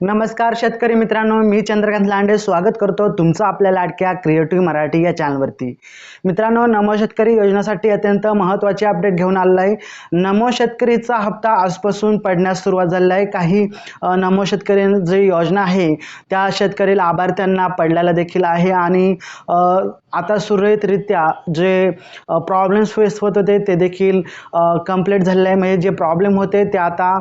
नमस्कार शेतकरी मित्रांनो मी चंद्रकांत लांडे. स्वागत करतो तुमचं आपल्या लाडक्या क्रिएटिव्ह मराठी या चॅनलवरती मित्रांनो नमो शेतकरी योजनेसाठी अत्यंत महत्त्वाचे अपडेट घेऊन आलेला आहे नमो शेतकरीचा हप्ता आजपासून पडण्यास सुरुवात झालेला आहे. काही नमो शेतकरी जी योजना आहे त्या शेतकरी लाभार्थ्यांना पडलेला देखील आहे. आणि आता सुरळीतरित्या जे प्रॉब्लेम्स फेस होत होते ते देखील कंप्लीट झालेले आहे. म्हणजे जे प्रॉब्लेम होते ते आता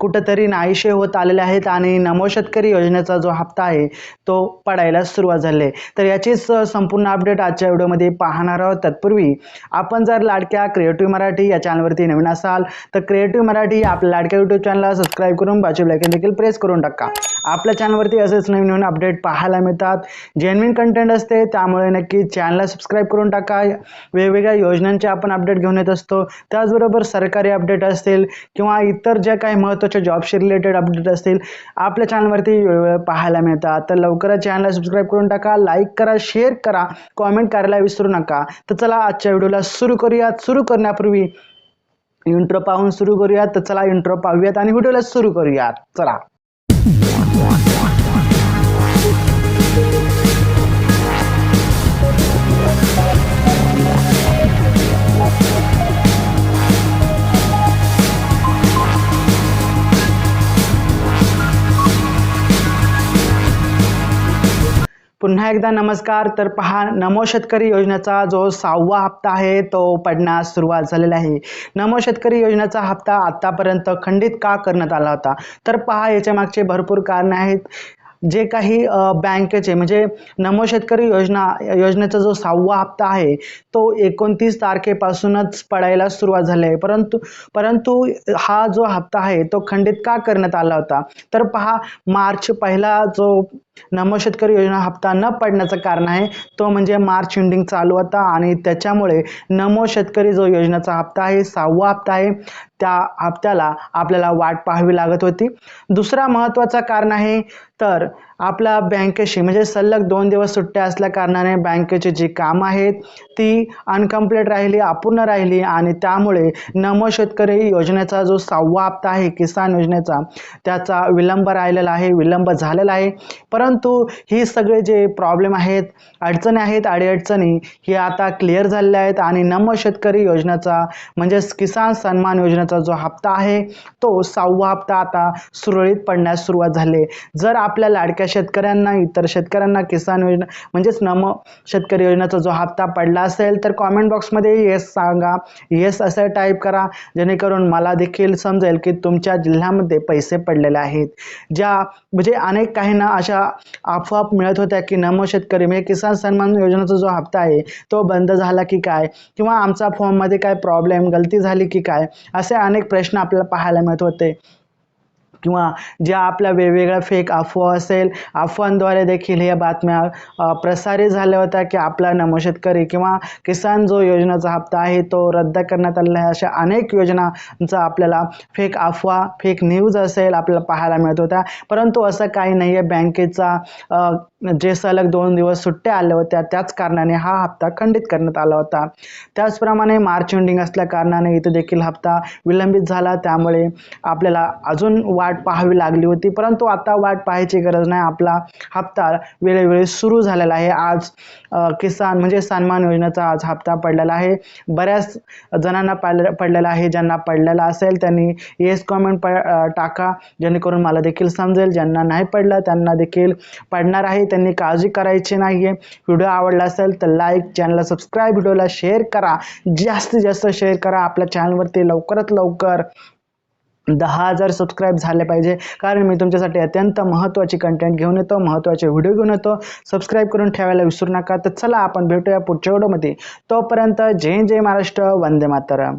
कुठंतरी नाहीशे होत आलेले आहेत आणि नमो शेतकरी योजनेचा जो हप्ता आहे तो पडायला सुरुवात झाली आहे. तर याचीच संपूर्ण अपडेट आजच्या व्हिडिओमध्ये पाहणार आहोत. तत्पूर्वी आपण जर लाडक्या क्रिएटिव्ह मराठी या चॅनलवरती नवीन असाल तर क्रिएटिव्ह मराठी आपल्या लाडक्या यूट्यूब चॅनलला सबस्क्राईब करून बाजू लाईकन देखील प्रेस करून टाका. आपल्या चॅनलवरती असेच नवीन नवीन अपडेट पाहायला मिळतात. जेन्युन कंटेंट असते त्यामुळे नक्की चॅनलला सबस्क्राईब करून टाका. वेगवेगळ्या योजनांचे आपण अपडेट घेऊन येत असतो. त्याचबरोबर सरकारी अपडेट असतील किंवा इतर ज्या काही महत्त्वाच्या जॉबशी रिलेटेड अपडेट असतील आपल्या चॅनलवरती वेळोवेळ पाहायला मिळतात. तर लवकरच चॅनलला सबस्क्राईब करून टाका लाईक करा शेअर करा कॉमेंट करायला विसरू नका. तर चला आजच्या व्हिडिओला सुरू करूयात. सुरू करण्यापूर्वी इंट्रो पाहून सुरू करूयात. तर चला इंट्रो पाहूयात आणि व्हिडिओला सुरू करूयात. चला. पुन्हा एकदा नमस्कार. तर पहा नमो शेतकरी योजनेचा जो सहावा हप्ता आहे तो पडण्यास सुरुवात झालेला आहे. नमो शेतकरी योजनेचा हप्ता आत्तापर्यंत खंडित का करण्यात आला होता? तर पहा याच्या मागचे भरपूर कारण आहेत. जे काही बँकेचे म्हणजे नमो शेतकरी योजना योजनेचा जो सहावा हप्ता आहे तो एकोणतीस तारखेपासूनच पडायला सुरुवात झाली आहे. परंतु परंतु हा जो हप्ता आहे तो खंडित का करण्यात आला होता? तर पहा मार्च पहिला जो नमो शेतकरी योजना हप्ता न पडण्याचं कारण आहे. तो म्हणजे मार्च एंडिंग चालू होता आणि त्याच्यामुळे नमो शेतकरी जो योजनेचा हप्ता आहे सहावा हप्ता आहे त्या हप्त्याला आपल्याला वाट पाहावी लागत होती. दुसरा महत्त्वाचा कारण आहे तर आपल्या बँकेशी म्हणजे सलग दोन दिवस सुट्ट्या असल्या कारणाने बँकेची जी कामं आहेत ती अनकम्प्लीट राहिली अपूर्ण राहिली आणि त्यामुळे नमो शेतकरी योजनेचा जो सहावा हप्ता आहे किसान योजनेचा त्याचा विलंब राहिलेला आहे विलंब झालेला आहे. परंतु परंतु ही सगळे जे प्रॉब्लेम आहेत अडचणी आहेत अडीअडचणी ही आता क्लिअर झालेल्या आहेत आणि नम शेतकरी योजनेचा म्हणजेच किसान सन्मान योजनेचा जो हप्ता आहे तो सहावा हप्ता आता सुरळीत पडण्यास सुरुवात झाली जर आपल्या लाडक्या शेतकऱ्यांना इतर शेतकऱ्यांना किसान योजना म्हणजेच नम शेतकरी योजनेचा जो हप्ता पडला असेल तर कॉमेंट बॉक्समध्ये येस सांगा. येस असं टाईप करा. जेणेकरून मला देखील समजेल की तुमच्या जिल्ह्यामध्ये पैसे पडलेले आहेत. ज्या म्हणजे अनेक काहींना अशा आपोआप मिळत होत्या की नमो शेतकरी म्हणजे किसान सन्मान योजनेचा जो हप्ता आहे तो बंद झाला की काय? किंवा आमचा फॉर्ममध्ये काय प्रॉब्लेम गलती झाली की काय? असे अनेक प्रश्न आपल्याला पाहायला मिळत होते. किंवा ज्या आपल्या वेगवेगळ्या फेक अफवा असेल अफवांद्वारे देखील ह्या बातम्या प्रसारित झाल्या होत्या की आपला नमो शेतकरी किंवा किसान जो योजनेचा हप्ता आहे तो रद्द करण्यात आलेला आहे. अशा अनेक योजनांचा आपल्याला फेक अफवा फेक न्यूज असेल आपल्याला पाहायला मिळत होत्या. परंतु असं काही नाही आहे बँकेचा जे सलग दोन दिवस सुट्ट्या आल्या होत्या त्याच कारणाने हा हप्ता खंडित करण्यात आला होता. त्याचप्रमाणे मार्च एंडिंग असल्या कारणाने इथे देखील हप्ता विलंबित झाला. त्यामुळे आपल्याला अजून वाट पाहावी लागली होती. परंतु आता वाट पाहायची गरज नाही. आपला हप्ता वेळोवेळी सुरू झालेला आहे. आज किसान म्हणजे सन्मान योजनेचा आज हप्ता पडलेला आहे. बऱ्याच जणांना पडले पडलेला आहे. ज्यांना पडलेला असेल त्यांनी येस कॉमेंट प टाका. जेणेकरून मला देखील समजेल. ज्यांना नाही पडलं त्यांना देखील पडणार आहे. त्यांनी काळजी करायची नाही आहे व्हिडिओ आवडला असेल तर लाईक चॅनलला सबस्क्राईब व्हिडिओला शेअर करा. जास्तीत जास्त शेअर करा आपल्या चॅनलवरती लवकरात लवकर दहा हजार सबस्क्राईब झाले पाहिजे. कारण मी तुमच्यासाठी अत्यंत महत्त्वाची कंटेंट घेऊन येतो महत्त्वाचे व्हिडिओ घेऊन येतो. सबस्क्राईब करून ठेवायला विसरू नका. तर चला आपण भेटूया पुढच्या व्हिडिओमध्ये तोपर्यंत जय जय महाराष्ट्र वंदे मातरम.